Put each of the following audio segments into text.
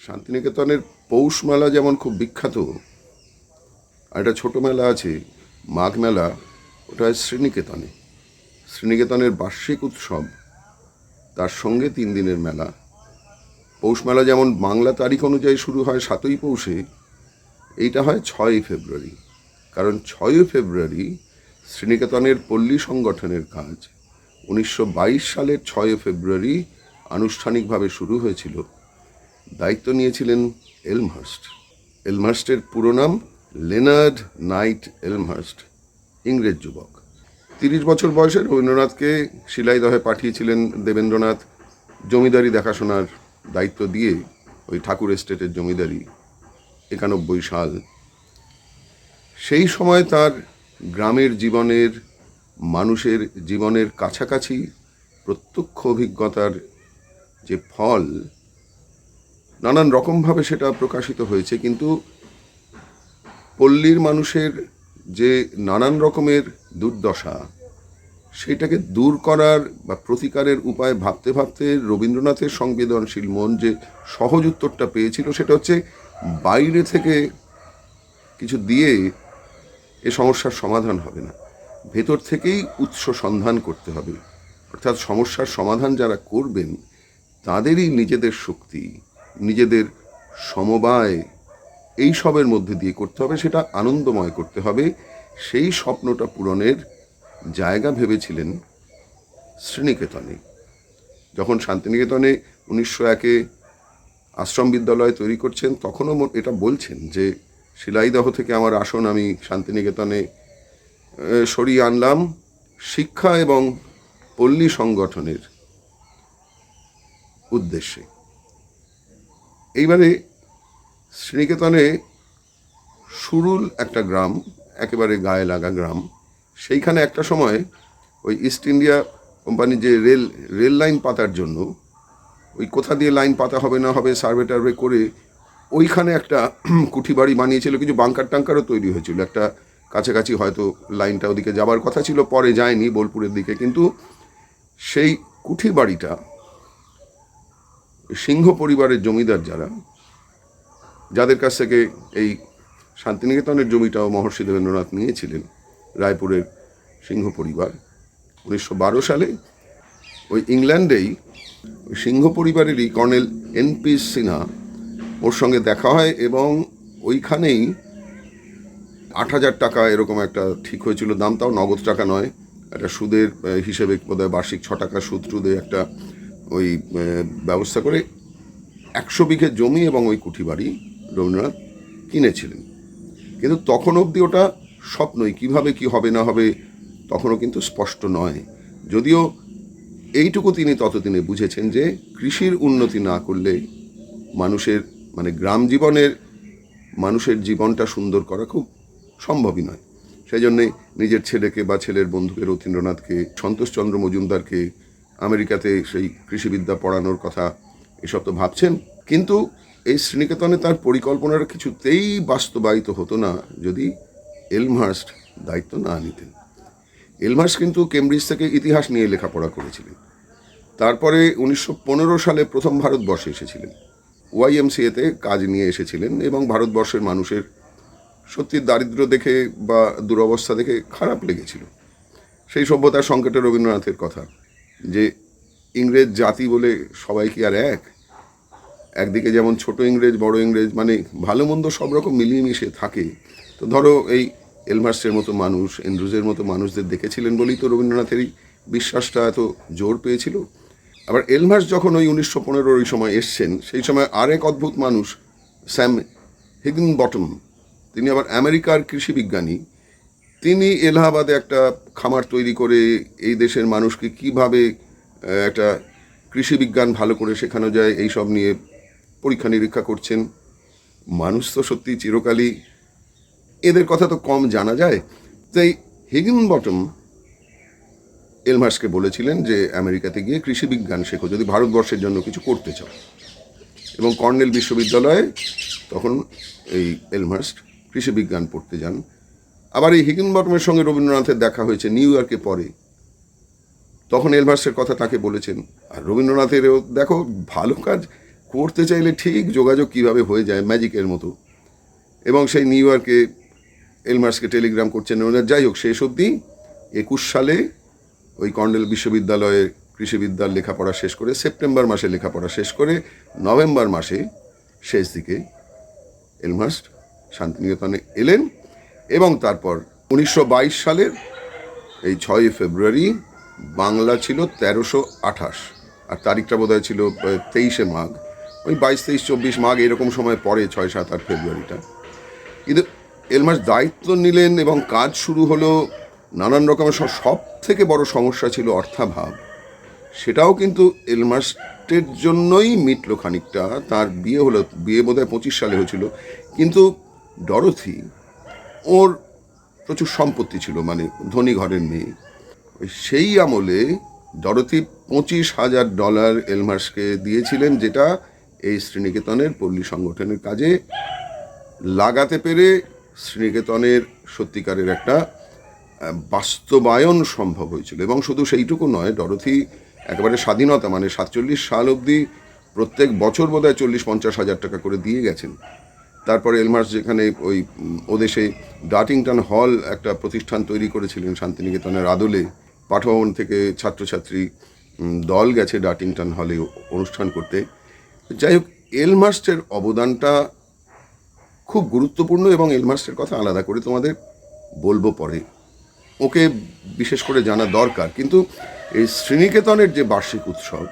শান্তিনিকেতনের পৌষ মেলা যেমন খুব বিখ্যাত, আর একটা ছোটো মেলা আছে, মাঘ মেলা, ওটা শ্রীনিকেতনে। শ্রীনিকেতনের বার্ষিক উৎসব, তার সঙ্গে তিন দিনের মেলা। পৌষ মেলা যেমন বাংলা তারিখ অনুযায়ী শুরু হয় সাতই পৌষে, এইটা হয় ছয়ই ফেব্রুয়ারি। কারণ ছয়ই ফেব্রুয়ারি শ্রীনিকেতনের পল্লী সংগঠনের কাজ। উনিশশো বাইশ সালের ছয়ই ফেব্রুয়ারি আনুষ্ঠানিকভাবে শুরু হয়েছিল। দায়িত্ব নিয়েছিলেন এলমহার্স্ট। এলমহার্স্টের পুরো নাম লেনার্ড নাইট এলমহার্স্ট, ইংরেজ যুবক। তিরিশ বছর বয়সে রবীন্দ্রনাথকে শিলাইদহে পাঠিয়েছিলেন দেবেন্দ্রনাথ। জমিদারি দেখাশোনার দায়িত্ব দিয়ে ওই ঠাকুর এস্টেটের জমিদারি একানব্বই সাল। সেই সময় তার গ্রামের জীবনের, মানুষের জীবনের কাছাকাছি প্রত্যক্ষ অভিজ্ঞতার যে ফল নানান রকমভাবে সেটা প্রকাশিত হয়েছে, কিন্তু পল্লীর মানুষের যে নানান রকমের দুর্দশা, সেটাকে দূর করার বা প্রতিকারের উপায় ভাবতে ভাবতে রবীন্দ্রনাথের সংবেদনশীল মন যে সহজ উত্তরটা পেয়েছিল, সেটা হচ্ছে বাইরে থেকে কিছু দিয়ে এ সমস্যার সমাধান হবে না। ভেতর থেকেই উৎস সন্ধান করতে হবে। অর্থাৎ সমস্যার সমাধান যারা করবেন, তাদেরই নিজেদের শক্তি। নিজেদের সমবায় এই সবের মধ্যে দিয়ে করতে হবে, সেটা আনন্দময় করতে হবে। সেই স্বপ্নটা পূরণের জায়গা ভেবেছিলেন শ্রীনিকেতনে। যখন শান্তিনিকেতনে উনিশশো একে আশ্রম বিদ্যালয় তৈরি করছেন, তখনও এটা বলছেন যে, শিলাইদহ থেকে আমার আসন আমি শান্তিনিকেতনে সরিয়ে আনলাম। শিক্ষা এবং পল্লী সংগঠনের উদ্দেশ্যে। এইবারে শ্রীনিকেতনে সুরুল একটা গ্রাম, একেবারে গায়ে লাগা গ্রাম। সেইখানে একটা সময় ওই ইস্ট ইন্ডিয়া কোম্পানি যে রেল রেল লাইন পাতার জন্য, ওই কোথা দিয়ে লাইন পাতা হবে না হবে সার্ভে টার্ভে করে ওইখানে একটা কুঠি বাড়ি বানিয়েছিল, কিছু বাংকার টাঙ্কারও তৈরি হয়েছিল। একটা কাছাকাছি হয়তো লাইনটা ওদিকে যাবার কথা ছিল, পরে যায়নি বোলপুরের দিকে। কিন্তু সেই কুঠি বাড়িটা সিংহ পরিবারের জমিদার যারা, যাদের কাছ থেকে এই শান্তিনিকেতনের জমিটাও মহর্ষি দেবেন্দ্রনাথ নিয়েছিলেন, রায়পুরের সিংহ পরিবার, উনিশশো বারো সালে ওই ইংল্যান্ডেই সিংহ পরিবারেরই কর্নেল এনপি সিনহা ওর সঙ্গে দেখা হয় এবং ওইখানেই আট হাজার টাকা এরকম একটা ঠিক হয়েছিল, দাম তাও নগদ টাকা নয়, একটা সুদের হিসেবে বোধহয় বার্ষিক ছ টাকা সুদ সুদে একটা ওই ব্যবস্থা করে একশো বিঘে জমি এবং ওই কুঠি বাড়ি রবীন্দ্রনাথ কিনেছিলেন। কিন্তু তখন অবধি ওটা স্বপ্নই, কীভাবে কি হবে না হবে তখনও কিন্তু স্পষ্ট নয়। যদিও এইটুকু তিনি ততদিনে বুঝেছেন যে কৃষির উন্নতি না করলে মানুষের মানে গ্রাম জীবনের, মানুষের জীবনটা সুন্দর করা খুব সম্ভবই নয়। সেই জন্যে নিজের ছেলেকে বা ছেলের বন্ধুকে রথীন্দ্রনাথকে, সন্তোষচন্দ্র মজুমদারকে আমেরিকাতে সেই কৃষিবিদ্যা পড়ানোর কথা এসব তো ভাবছেন। কিন্তু এই শ্রীনিকেতনে তার পরিকল্পনার কিছুতেই বাস্তবায়িত হতো না যদি এলমহার্স্ট দায়িত্ব না নিতেন। এলমার্স কিন্তু কেমব্রিজ থেকে ইতিহাস নিয়ে লেখাপড়া করেছিলেন। তারপরে উনিশশো পনেরো সালে প্রথম ভারতবর্ষে এসেছিলেন। ওয়াইএমসিএতে কাজ নিয়ে এসেছিলেন এবং ভারতবর্ষের মানুষের সত্যি দারিদ্র্য দেখে বা দুরবস্থা দেখে খারাপ লেগেছিল। সেই সভ্যতার সংকটে রবীন্দ্রনাথের কথা। যে ইংরেজ জাতি বলে সবাই কি আর এক? একদিকে যেমন ছোট ইংরেজ, বড় ইংরেজ মানে ভালো মন্দ সব রকম মিলিয়ে মিশে থাকে। তো ধরো এই এলমার্সের মতো মানুষ, এন্ড্রুজের মতো মানুষদের দেখেছিলেন বলেই তো রবীন্দ্রনাথের এই বিশ্বাসটা এত জোর পেয়েছিল। আবার এলমার্স যখন ওই উনিশশো পনেরোর ওই সময় এসছেন, সেই সময় আরেক অদ্ভুত মানুষ, স্যাম হিগন বটম তিনি আবার আমেরিকার কৃষি বিজ্ঞানী। তিনি এলাহাবাদে একটা খামার তৈরি করে এই দেশের মানুষকে কীভাবে একটা কৃষি বিজ্ঞান ভালো করে শেখানো যায়, এই সব নিয়ে পরীক্ষা নিরীক্ষা করছেন। মানুষ তো সত্যি চিরকালই, এদের কথা তো কম জানা যায়। তাই হিগিন বটম এলমার্সকে বলেছিলেন যে, আমেরিকাতে গিয়ে কৃষি বিজ্ঞান শেখো, যদি ভারতবর্ষের জন্য কিছু করতে চাও। এবং কর্নেল বিশ্ববিদ্যালয়ে তখন এই এলমার্স কৃষি বিজ্ঞান পড়তে যান। আবার এই হিগিন বটমের সঙ্গে রবীন্দ্রনাথের দেখা হয়েছে নিউ ইয়র্কে পরে। তখন এলভার্সের কথা তাকে বলেছেন, আর রবীন্দ্রনাথেরও দেখো, ভালো কাজ করতে চাইলে ঠিক যোগাযোগ কীভাবে হয়ে যায় ম্যাজিকের মতো। এবং সেই নিউ ইয়র্কে এলমার্সকে টেলিগ্রাম করছেন ওনার যাই হোক, শেষ অবধি একুশ সালে ওই কর্নেল বিশ্ববিদ্যালয়ে কৃষিবিদ্যার লেখাপড়া শেষ করে, সেপ্টেম্বর মাসে লেখাপড়া শেষ করে, নভেম্বর মাসে শেষ দিকে এলমার্স শান্তিনিকেতনে এলেন। এবং তারপর উনিশশো বাইশ সালের এই ছয়ই ফেব্রুয়ারি বাংলা ছিল তেরোশো আঠাশ। আর তারিখটা বোধহয় ছিল তেইশে মাঘ। ওই বাইশ, তেইশ, চব্বিশ মাঘ এরকম সময় পরে ছয়, সাত, আট ফেব্রুয়ারিটা। কিন্তু এলমাস দায়িত্ব নিলেন এবং কাজ শুরু হলো নানান রকমের সব থেকে বড় সমস্যা ছিল অর্থাভাব। সেটাও কিন্তু এলমাস্টের জন্যই মিটলো খানিকটা। তার বিয়ে হলো, বিয়ে বোধহয় পঁচিশ সালে হয়েছিল। কিন্তু ডরথি ওর প্রচুর সম্পত্তি ছিল মানে ধনী ঘরের মেয়ে। সেই আমলে ডরথি পঁচিশ হাজার ডলার এলমার্সকে দিয়েছিলেন, যেটা এই শ্রীনিকেতনের পল্লী সংগঠনের কাজে লাগাতে পেরে শ্রীনিকেতনের সত্যিকারের একটা বাস্তবায়ন সম্ভব হয়েছিল। এবং শুধু সেইটুকু নয়, ডরথি একেবারে স্বাধীনতা মানে সাতচল্লিশ সাল অবধি প্রত্যেক বছর বোধহয় চল্লিশ পঞ্চাশ হাজার টাকা করে দিয়ে গেছেন। তারপরে এলমার্স যেখানে ওই ওদেশে ডাটিংটন হল একটা প্রতিষ্ঠান তৈরি করেছিলেন শান্তিনিকেতনের আদলে। পাঠভবন থেকে ছাত্রছাত্রী দল গেছে ডাটিংটন হলে অনুষ্ঠান করতে। যাই হোক, এলমার্সের অবদানটা খুব গুরুত্বপূর্ণ এবং এলমার্সের কথা আলাদা করে তোমাদের বলব পরে। ওকে বিশেষ করে জানা দরকার, কিন্তু এই শ্রীনিকেতনের যে বার্ষিক উৎসব,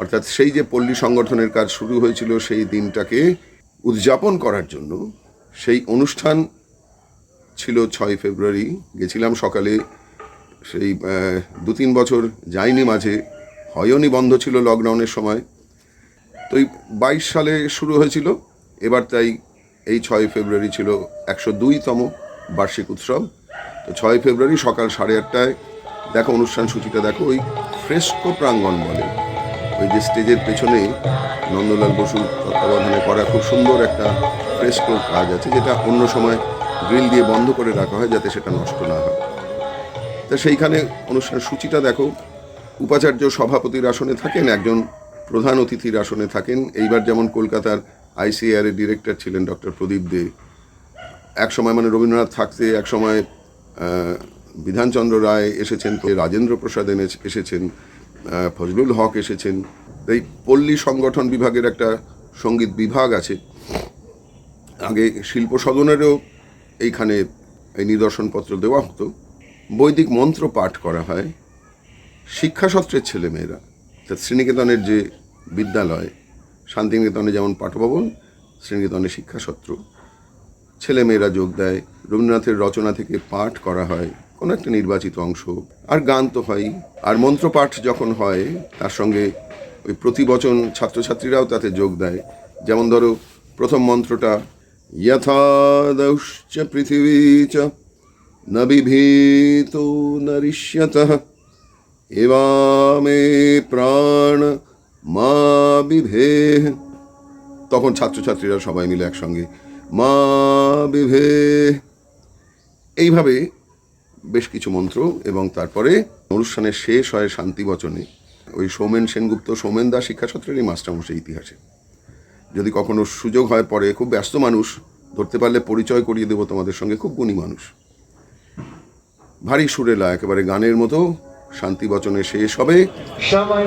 অর্থাৎ সেই যে পল্লী সংগঠনের কাজ শুরু হয়েছিল সেই দিনটাকে উদযাপন করার জন্য সেই অনুষ্ঠান ছিল ছয় ফেব্রুয়ারি। গেছিলাম সকালে, সেই দু তিন বছর যাইনি মাঝে। হয়নি বন্ধ ছিল লকডাউনের সময়। তো এই বাইশ সালে শুরু হয়েছিল। এবার তাই এই ছয় ফেব্রুয়ারি ছিল একশো দুইতম বার্ষিক উৎসব। তো ছয় ফেব্রুয়ারি সকাল সাড়ে আটটায়, দেখো অনুষ্ঠান সূচিটা দেখো, ওই ফ্রেস্কো প্রাঙ্গণ বলে। ওই যে স্টেজের পেছনে নন্দলাল বসুর তত্ত্বাবধানে করা খুব সুন্দর একটা ফ্রেস্কোর কাজ আছে, যেটা অন্য সময় গ্রিল দিয়ে বন্ধ করে রাখা হয় যাতে সেটা নষ্ট না হয়। তা সেইখানে অনুষ্ঠান সূচিটা দেখো। উপাচার্য সভাপতির আসনে থাকেন, একজন প্রধান অতিথির আসনে থাকেন। এইবার যেমন কলকাতার আইসিআর এর ডিরেক্টর ছিলেন ডক্টর প্রদীপ দে। এক সময় মানে রবীন্দ্রনাথ থাকতে এক সময় বিধানচন্দ্র রায় এসেছেন রাজেন্দ্র প্রসাদ এনে- এসেছেন। ফজলুল হক এসেছেন। এই পল্লী সংগঠন বিভাগের একটা সংগীত বিভাগ আছে। আগে শিল্প সদনেরও এইখানে এই নিদর্শনপত্র দেওয়া হতো। বৈদিক মন্ত্র পাঠ করা হয়। শিক্ষাসত্রের ছেলেমেয়েরা, অর্থাৎ শ্রীনিকেতনের যে বিদ্যালয়, শান্তিনিকেতনে যেমন পাঠভবন, শ্রীনিকেতনে শিক্ষাসত্র ছেলেমেয়েরা যোগ দেয়। রবীন্দ্রনাথের রচনা থেকে পাঠ করা হয়। কোনো একটা নির্বাচিত অংশ। আর গান তো হয়। আর মন্ত্রপাঠ যখন হয়, তার সঙ্গে ওই প্রতিবচন ছাত্রছাত্রীরাও তাতে যোগ দেয়। যেমন ধরো, প্রথম মন্ত্রটা যথাদৌশ্চ পৃথিবী চ ন বিভীত নরিষ্যতঃ, এবামে প্রাণ মা বিভে তখন ছাত্রছাত্রীরা সবাই মিলে একসঙ্গে, মা বিভে এইভাবে বেশ কিছু মন্ত্র এবং তারপরে অনুষ্ঠানের শেষ হয় শান্তি বচনে। ওই সৌমেন সেনগুপ্ত সৌমেন দা শিক্ষাসত্রেরই মাস্টারমশাই ইতিহাসে। যদি কখনো সুযোগ হয় পরে খুব ব্যস্ত মানুষ ধরতে পারলে পরিচয় করিয়ে দেবো তোমাদের সঙ্গে খুব গুণী মানুষ। ভারী সুরেলা একেবারে গানের মতো শান্তি বচনে শেষ হবে। সময়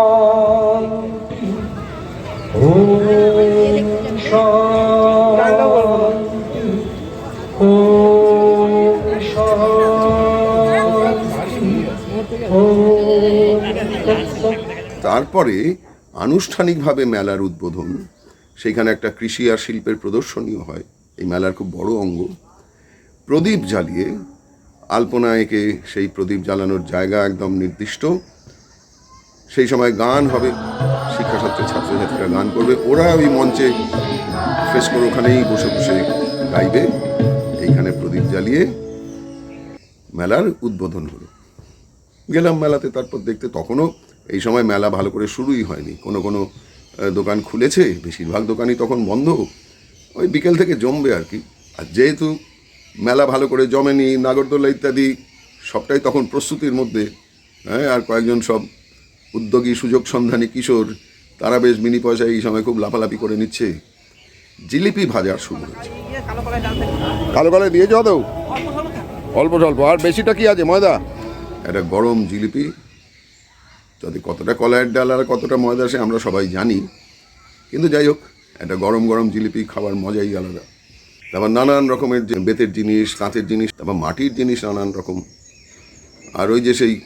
তারপরে আনুষ্ঠানিকভাবে মেলার উদ্বোধন। সেখানে একটা কৃষি আর শিল্পের প্রদর্শনীও হয়। এই মেলার খুব বড় অঙ্গ। প্রদীপ জ্বালিয়ে আলপনা সেই প্রদীপ জ্বালানোর জায়গা একদম নির্দিষ্ট। সেই সময় গান হবে। শিক্ষাসত্রের ছাত্রছাত্রীরা গান করবে। ওরা ওই মঞ্চে ফ্রেস্কোর ওখানেই বসে বসে গাইবে। এইখানে প্রদীপ জ্বালিয়ে মেলার উদ্বোধন হলো। গেলাম মেলাতে, তারপর দেখতে তখনও এই সময় মেলা ভালো করে শুরুই হয়নি। কোনো কোনো দোকান খুলেছে, বেশিরভাগ দোকানই তখন বন্ধ। ওই বিকেল থেকে জমবে আর কি। আর যেহেতু মেলা ভালো করে জমেনি, নাগরদোলা ইত্যাদি, সবটাই তখন প্রস্তুতির মধ্যে হ্যাঁ আর কয়েকজন সব উদ্যোগী, সুযোগ সন্ধানী কিশোর, তারা বেশ মিনি পয়সায় এই সময় খুব লাফালাফি করে নিচ্ছে। জিলিপি ভাজা শুরু হয়েছে। কালো কলায় দিয়ে যাও অল্প স্বল্প। আর বেশিটা কি আছে ময়দা? একটা গরম জিলিপি তাতে কতটা কলাইয়ের ডাল আর কতটা ময়দা সে আমরা সবাই জানি। কিন্তু যাই হোক, একটা গরম গরম জিলিপি খাবার মজাই আলাদা। তারপর নানান রকমের যে বেতের জিনিস, কাঁচের জিনিস, তারপর মাটির জিনিস নানান রকম। আর ওই যে সেই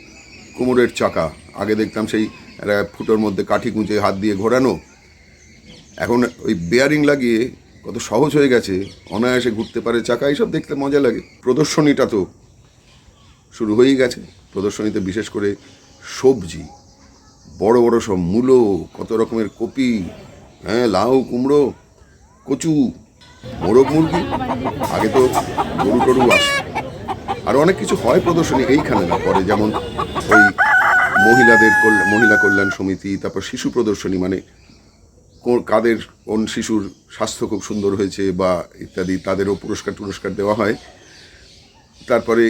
কুমোরের চাকা, আগে দেখতাম সেই একটা ফুটোর মধ্যে কাঠি কুঁচে হাত দিয়ে ঘোরানো। এখন ওই বেয়ারিং লাগিয়ে কত সহজ হয়ে গেছে, অনায়াসে ঘুরতে পারে চাকা, এইসব দেখতে মজা লাগে। প্রদর্শনীটা তো শুরু হয়েই গেছে। প্রদর্শনীতে বিশেষ করে সবজি। বড় বড় সব মূলো, কত রকমের কপি হ্যাঁ লাউ, কুমড়ো, কচু, মোরগ মুরগি, আগে তো গরু টরু আসে আর অনেক কিছু হয় প্রদর্শনী এইখানে না, পরে যেমন ওই মহিলাদের মহিলা কল্যাণ সমিতি, তারপর শিশু প্রদর্শনী মানে কাদের কোন শিশুর স্বাস্থ্য খুব সুন্দর হয়েছে বা ইত্যাদি, তাদেরও পুরস্কার টুরস্কার দেওয়া হয়। তারপরে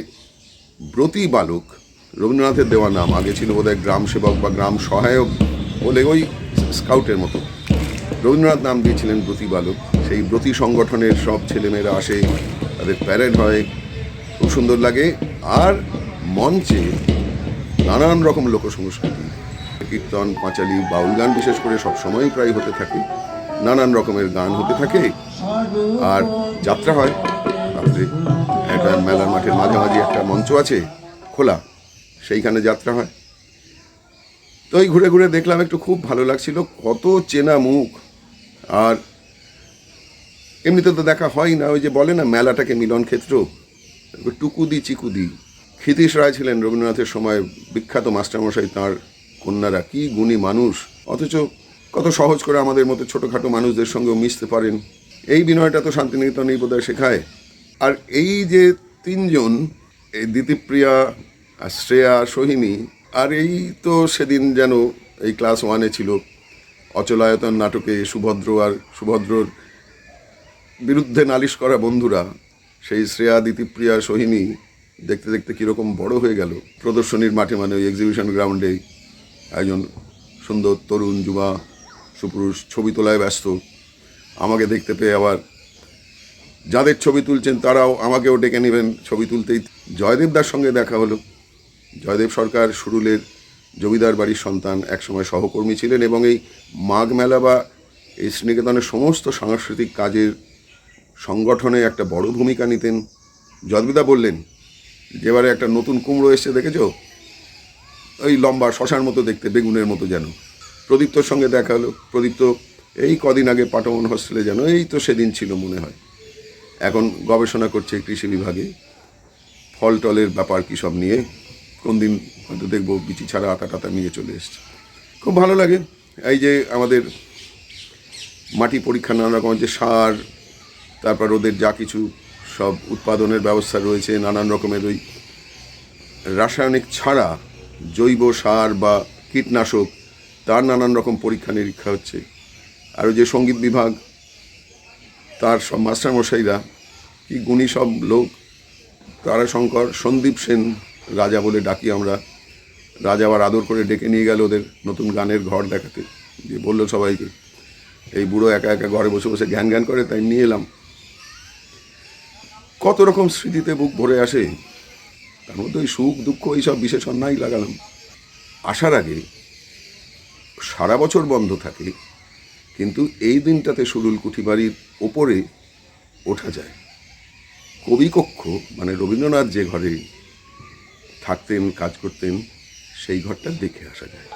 ব্রতী বালক রবীন্দ্রনাথের দেওয়া নাম, আগে ছিল বোধহয় গ্রাম সেবক বা গ্রাম সহায়ক বলে ওই স্কাউটের মতো। রবীন্দ্রনাথ নাম দিয়েছিলেন ব্রতী বালক সেই ব্রতী সংগঠনের সব ছেলেমেয়েরা আসে, তাদের প্যারেড হয়, খুব সুন্দর লাগে। আর মঞ্চে নানান রকম লোক সংস্কৃতি কীর্তন, পাঁচালি, বাউল গান বিশেষ করে সবসময়ই প্রায় হতে থাকে। নানান রকমের গান হতে থাকে। আর যাত্রা হয়। রাত্রে একটা মেলার মাঠের মাঝামাঝি একটা মঞ্চ আছে, খোলা। সেইখানে যাত্রা হয়। তো ওই ঘুরে ঘুরে দেখলাম একটু খুব ভালো লাগছিল, কত চেনা মুখ। আর এমনিতে তো দেখা হয় না, ওই যে বলে না, মেলাটাকে মিলন ক্ষেত্র। টুকুদি চিকুদি। ক্ষিতীশ রায় ছিলেন রবীন্দ্রনাথের সময় বিখ্যাত মাস্টারমশাই, তাঁর কন্যারা। কি গুণী মানুষ। অথচ কত সহজ করে আমাদের মতো ছোটোখাটো মানুষদের সঙ্গেও মিশতে পারেন। এই বিনয়টা তো শান্তিনিকেতনেই বোধহয় শেখায়। আর এই যে তিনজন, এই দিতিপ্রিয়া আর শ্রেয়া সোহিনী, আর এই তো সেদিন যেন এই ক্লাস ওয়ানে ছিল অচলায়তন নাটকে সুভদ্র আর সুভদ্রর বিরুদ্ধে নালিশ করা বন্ধুরা, সেই শ্রেয়া দিতিপ্রিয়া সোহিনী দেখতে দেখতে কীরকম বড় হয়ে গেল। প্রদর্শনীর মাঠে মানে ওই এক্সিবিশন গ্রাউন্ডে একজন সুন্দর তরুণ, যুবা, সুপুরুষ ছবি তোলায় ব্যস্ত। আমাকে দেখতে পেয়ে আবার যাদের ছবি তুলছেন তারাও আমাকেও ডেকে নেবেন। ছবি তুলতেই জয়দেব দার সঙ্গে দেখা হলো। জয়দেব সরকার, সুরুলের জমিদার বাড়ির সন্তান একসময় সহকর্মী ছিলেন এবং এই মাঘ মেলা বা এই শ্রীনিকেতনের সমস্ত সাংস্কৃতিক কাজের সংগঠনে একটা বড় ভূমিকা নিতেন। জয়দেবদা বললেন যেবারে একটা নতুন কুমড়ো এসছে, দেখেছ? ওই লম্বা শশার মতো দেখতে, বেগুনের মতো যেন। প্রদীপ্তর সঙ্গে দেখা হলো। প্রদীপ্ত, এই কদিন আগে পাটমন হস্টেলে যেন? এই তো সেদিন ছিল মনে হয়। এখন গবেষণা করছে কৃষি বিভাগে। ফল টলের ব্যাপার কী সব নিয়ে? কোন দিন হয়তো দেখব বিচি ছাড়া আতা টাতা নিয়ে চলে এসছে। খুব ভালো লাগে এই যে আমাদের মাটি পরীক্ষা, নানা রকমের যে সার, তারপর ওদের যা কিছু সব উৎপাদনের ব্যবস্থা রয়েছে, নানান রকমের ওই রাসায়নিক ছাড়া জৈব সার বা কীটনাশক, তার নানান রকম পরীক্ষা নিরীক্ষা হচ্ছে। আর যে সংগীত বিভাগ, তার সব মাস্টারমশাইরা, কি গুণী সব লোক, তারাশঙ্কর, সন্দীপ সেন রাজা বলে ডাকি আমরা। রাজা আবার আদর করে ডেকে নিয়ে গেল ওদের নতুন গানের ঘর দেখাতে। যে বলল সবাইকে, এই বুড়ো একা একা ঘরে বসে বসে জ্ঞান জ্ঞান করে, তাই নিয়ে এলাম। কত রকম স্মৃতিতে বুক ভরে আসে, তার মধ্যে ওই সুখ, দুঃখ, এইসব বিশেষণ নাই লাগালাম। আসার আগে সারা বছর বন্ধ থাকে, কিন্তু এই দিনটাতে সুরুল কুঠিবাড়ির ওপরে ওঠা যায়। কবিকক্ষ মানে রবীন্দ্রনাথ যে ঘরে থাকতেন কাজ করতেন সেই ঘরটা দেখে আসা যায়।